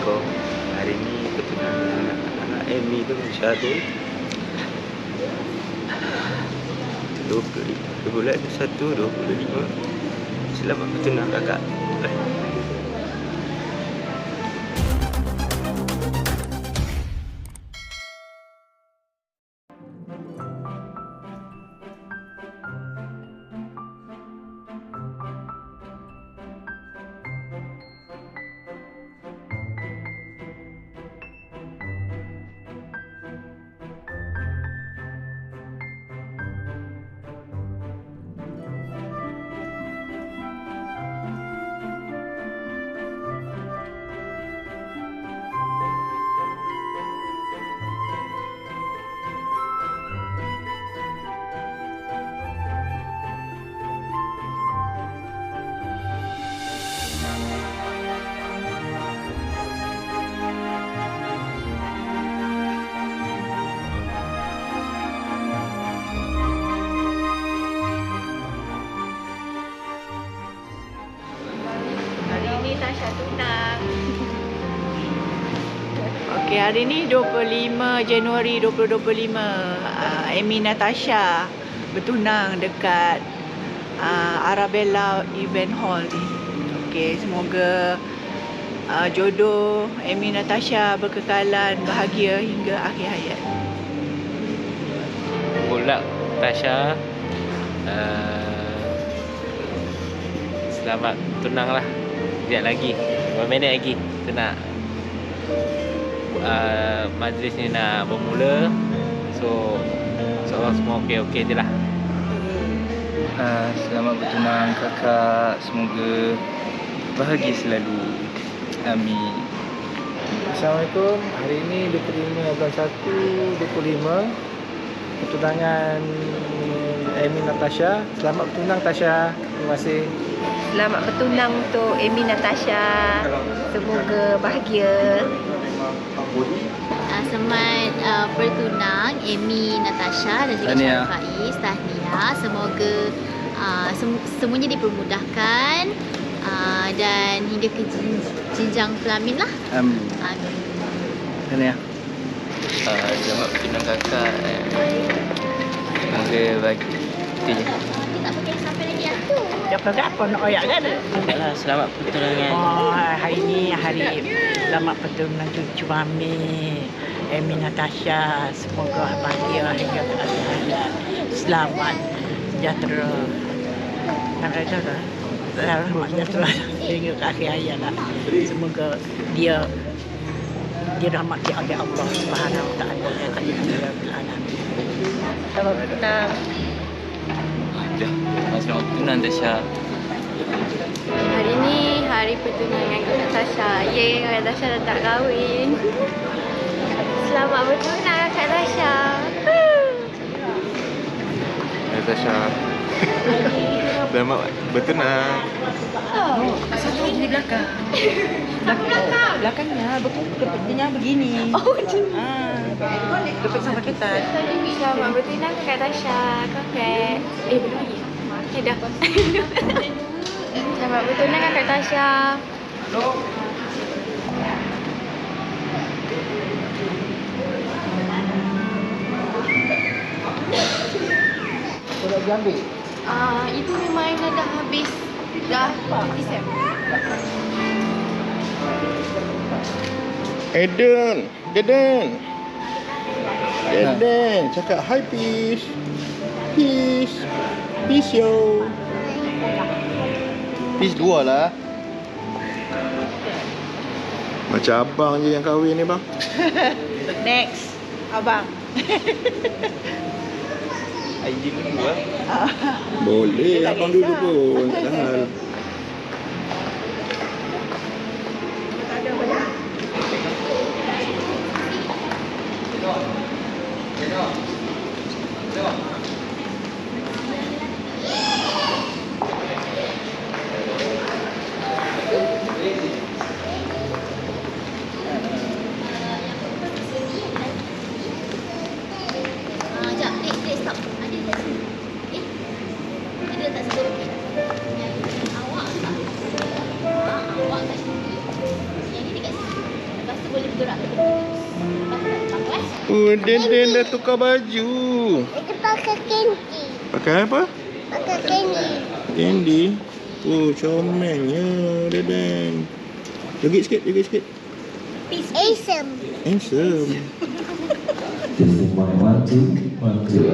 Assalamualaikum. Hari ni pertunangan anak Amy tu. Dua puluh dua bulan satu dua puluh lima. Selamat bertunang kakak. Hari ni 25 Januari 2025. Uh, Amy Natasha bertunang dekat uh, Arabella Event Hall ni. Okey, semoga uh, jodoh Amy Natasha berkekalan bahagia hingga akhir hayat. Good luck Tasha. Uh, selamat tunang lah. Sekejap lagi. Berapa minit lagi? Nak uh, majlis ni nak bermula. So, insyaAllah semua okey-okey je lah. Uh, selamat bertunang kakak. Semoga bahagia selalu. Amin. Assalamualaikum. Hari ini 25 bulan 1 25 pertunangan Amy Natasha. Selamat bertunang Tasha. Terima kasih. Selamat bertunang untuk Amy Natasha. Semoga bahagia. uh, selamat uh, bertunang Amy Natasha dan juga Tahniah. Syarul Faiz tahniah semoga uh, sem- semuanya dipermudahkan uh, dan hingga ke jen- jenjang pelamin lah Amin. amin Tahniah. Uh, selamat bertunang kakak. Eh, Semoga bahagia. Itu je. dia tak pakai sampai lagi aku Apa-apa nak oyak kan? Alah, selamat pertunangan. Oh, hari ni hari selamat pertunangan cucu mami Amy Natasha. Semoga bahagia hingga ke akhir hayat. Selamat, sejahtera. Nak kata apa? Selamat sejahtera hingga ke akhir hayat lah. Semoga dia dirahmati oleh Allah Subhanahu Wa Taala ya Taala ya alamin. Selamat bertunang. Dah. Selamat bertunang Tasha. Hari ni hari pertunangan Kak Natasha. Yeay, Kak Natasha dah tak kahwin. Selamat bertunang Kak Natasha. Natasha. Selamat bertunang. Satu di belakang. Belakang. Belakangnya depannya begini. Oh, ah. Depan sama kita. Selamat bertunang Kak Natasha. Kakak. Eh, belum lagi. Eh, dah. Selamat bertunang Kak Natasha. Kau nak pergi ambil? Ah, itu memang Aina dah habis. Dah cuti Sam. Eden, Eden. Eden, cakap hi peace. Peace. Peace yo. Peace dua lah. Macam abang je yang kahwin ni bang. Next. Abang. ID kedua. Boleh abang dulu pun. Tak hal. Oh, Den-Den dah tukar baju. Kita pakai kendi. Pakai apa? Pakai kendi. Candy. Oh, comelnya Den-Den. Joget sikit, joget sikit. Awesome. Handsome. Testing one, one, two, one, two.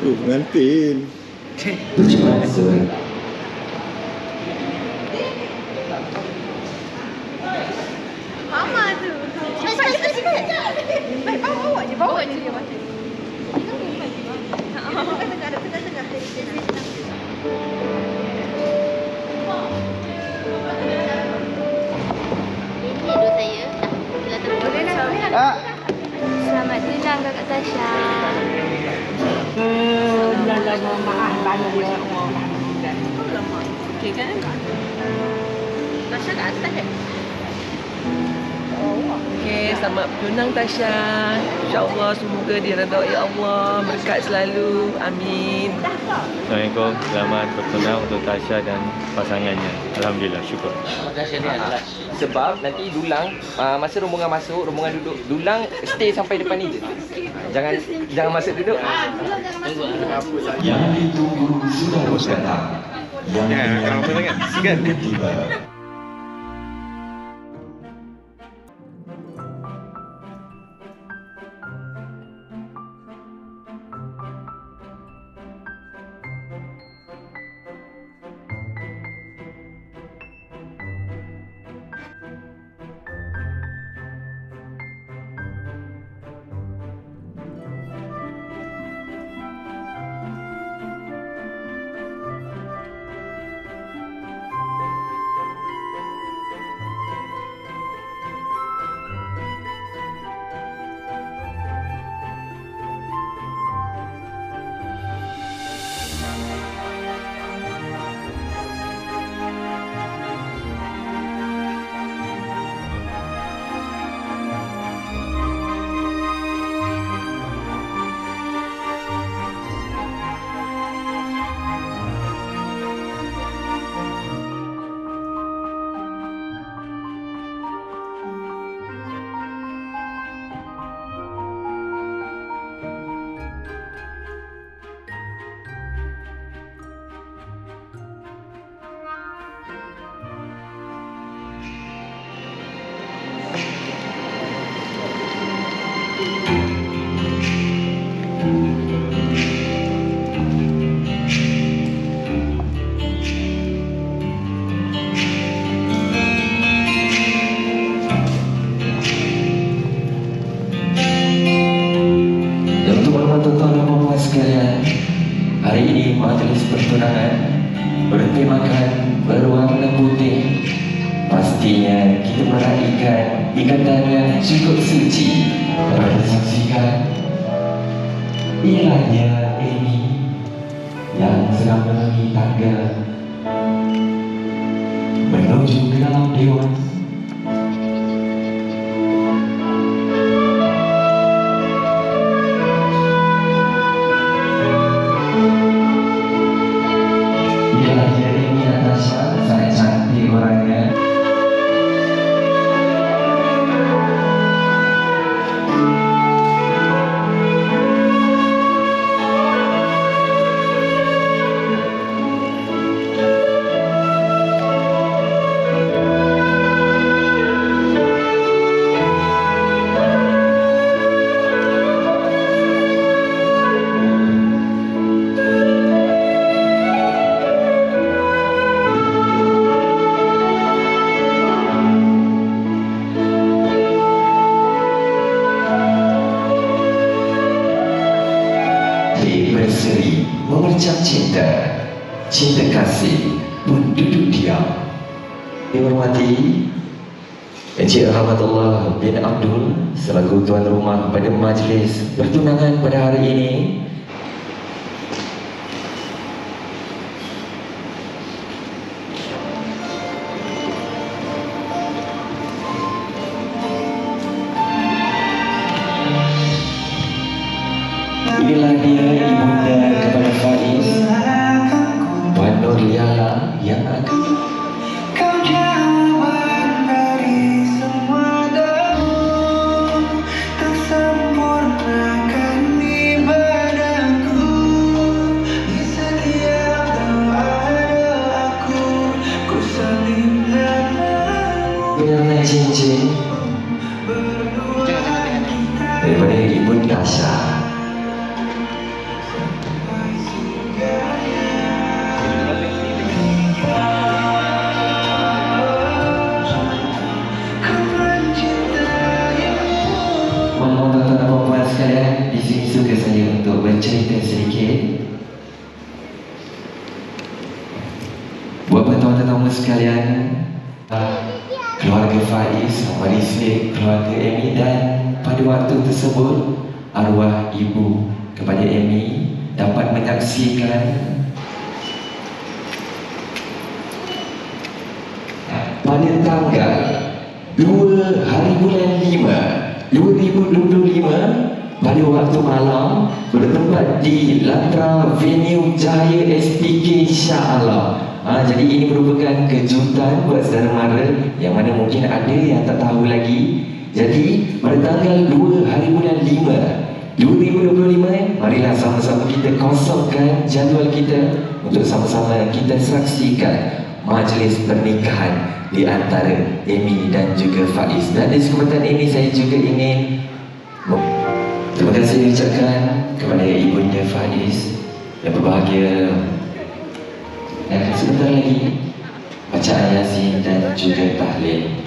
Oh, pengantin. Tujuan sesuai. Atas kan? Okey, selamat bertunang Tasha. InsyaAllah semoga diredai Allah, berkat selalu. Amin. Assalamualaikum. Selamat bertunang untuk Tasha dan pasangannya. Alhamdulillah, syukur. Ah, Sebab nanti dulang uh, masa rombongan masuk, rombongan duduk, dulang stay sampai depan ni je. Jangan jangan masuk duduk. Yang ditunggu sudah datang. Yang menanti tiba. Yang sedang melalui tangga. Menuju ke dalam dewan Abdul Selaku tuan rumah pada majlis pertunangan pada hari ini tetamu sekalian, keluarga Faiz, Marisik, keluarga Amy dan pada waktu tersebut arwah ibu. Kepada Amy dapat menyaksikan pada tanggal 2 hari bulan 5 2025 pada waktu malam bertempat di Latra Venue Cahaya SPK Shah Alam Ha, jadi ini merupakan kejutan buat saudara mara yang mana mungkin ada yang tak tahu lagi. Jadi pada tanggal 2 hari bulan 5 2025 marilah sama-sama kita kosongkan jadual kita untuk sama-sama kita saksikan majlis pernikahan di antara Amy dan juga Faiz. Dan di kesempatan ini saya juga ingin terima kasih diucapkan kepada ibunda Faiz yang berbahagia dan sebentar lagi bacaan Yasin dan juga tahlil.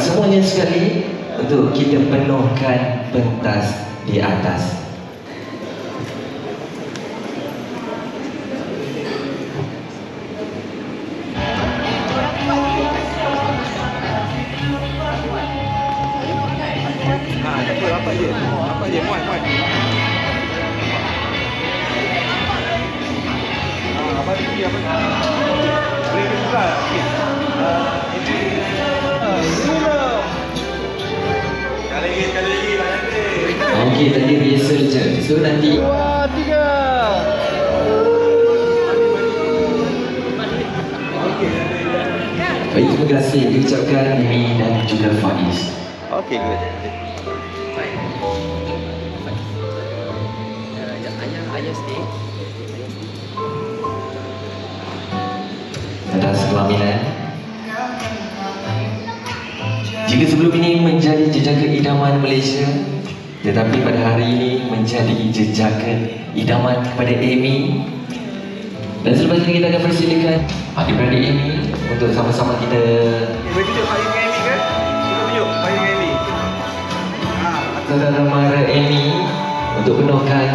Semuanya sekali untuk kita penuhkan pentas di atas. So nanti Dua, tiga. Baik, terima kasih diucapkan Amy dan juga Faiz. Okay, good. Ayah, ayah stay. atas kelaminan. Jika sebelum ini menjadi jejaka idaman Malaysia, tetapi pada hari ini menjadi jejaka idaman kepada Amy. Dan selepas ini kita akan persilakan adik-beradik Amy untuk sama-sama kita Boleh tunjuk Pak dengan Amy kan? Cuba tunjuk Pak dengan Amy. saudara mara Amy untuk penuhkan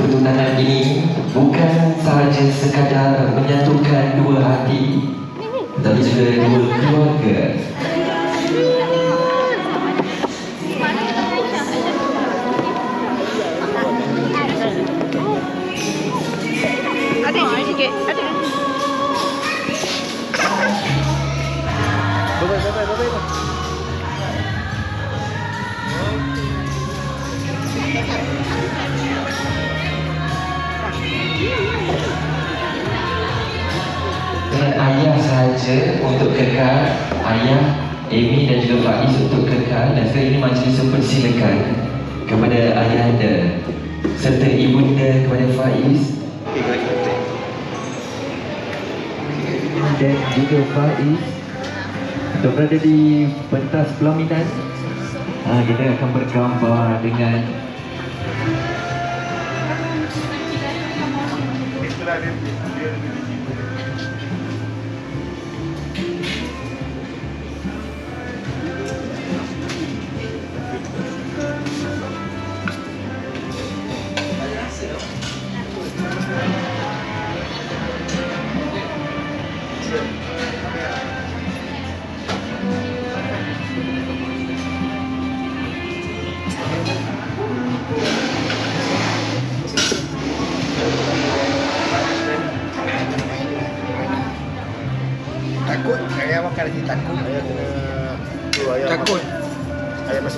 Pertunangan ini bukan sahaja sekadar menyatukan dua hati Tetapi juga dua keluarga. Adik sikit, sahaja untuk kekal ayah Amy dan juga Faiz untuk kekal. Dan sekarang ini majlis mempersilakan kepada ayahanda serta ibunda kepada Faiz. Dan juga Faiz untuk berada di pentas pelaminan. Ha, kita akan bergambar dengan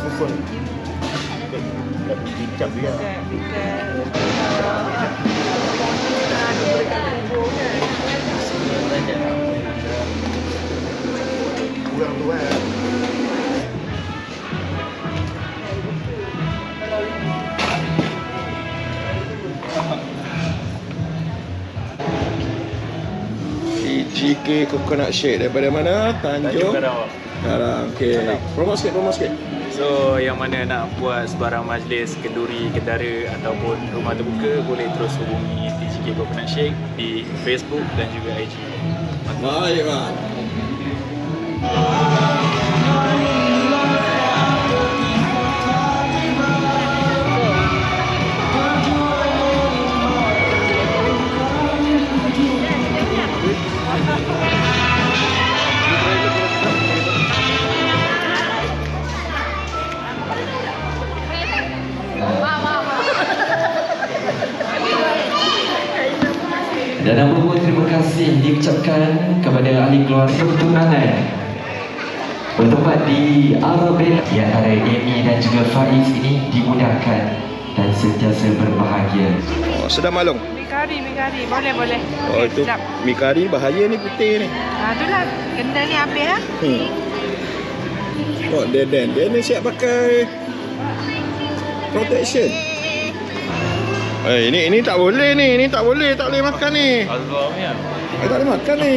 pukul. Nak bincang dia. Kurang tu kan. GK Coconut Shake daripada mana? Tanjung Karawang. Karawang. Okey. Promote sikit, promote sikit. So yang mana nak buat sebarang majlis kenduri, kedara ataupun rumah terbuka boleh terus hubungi TGK Coconut Shake di Facebook dan juga IG. Baik, Mak. Dan nama pun terima kasih diucapkan kepada ahli keluarga pertunangan Bertempat di Arabella Di antara Amy dan juga Faiz ini dimudahkan dan sentiasa berbahagia Oh, sedap malung. Mi kari, mi kari. Boleh, boleh. Oh, itu Sedap. mi kari bahaya ni putih ni. Ah, itulah. Kena ni habis ha. Hmm. Oh, dia dan dia ni siap pakai protection. Eh, ini ini tak boleh ni. Ini tak boleh, tak boleh makan ni. Ni ya. Eh, tak boleh makan ni.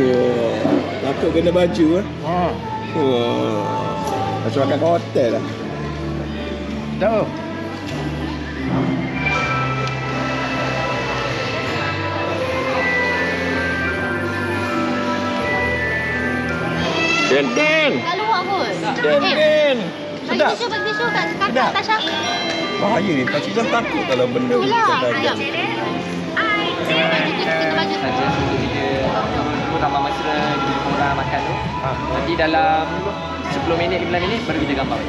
Wah, takut kena baju ah. Ha. Wah. Macam makan kat hotel lah. Tahu. Den Den. Luar kot. Den Eh, Den. Sedap. kat kakak Sedap. Bahaya ni. Pakcik Zam takut kalau benda ni Itulah, kita ayam. turun ramah mesra di orang makan tu. Nanti dalam 10 minit, 15 minit baru kita gambar.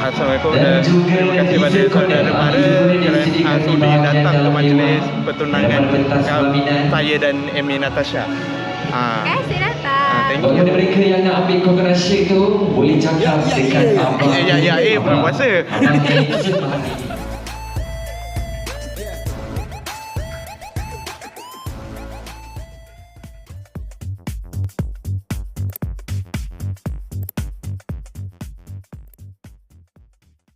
Assalamualaikum Dan terima kasih kepada saudara mara kerana sudi datang ke majlis pertunangan saya dan Amy Natasha. Ha. Kasih Thank. Bagi mereka yang nak ambil coconut shake tu Boleh cakap Ya, ya, dekat ya. abang Ya, ya, ya, eh, bulan puasa.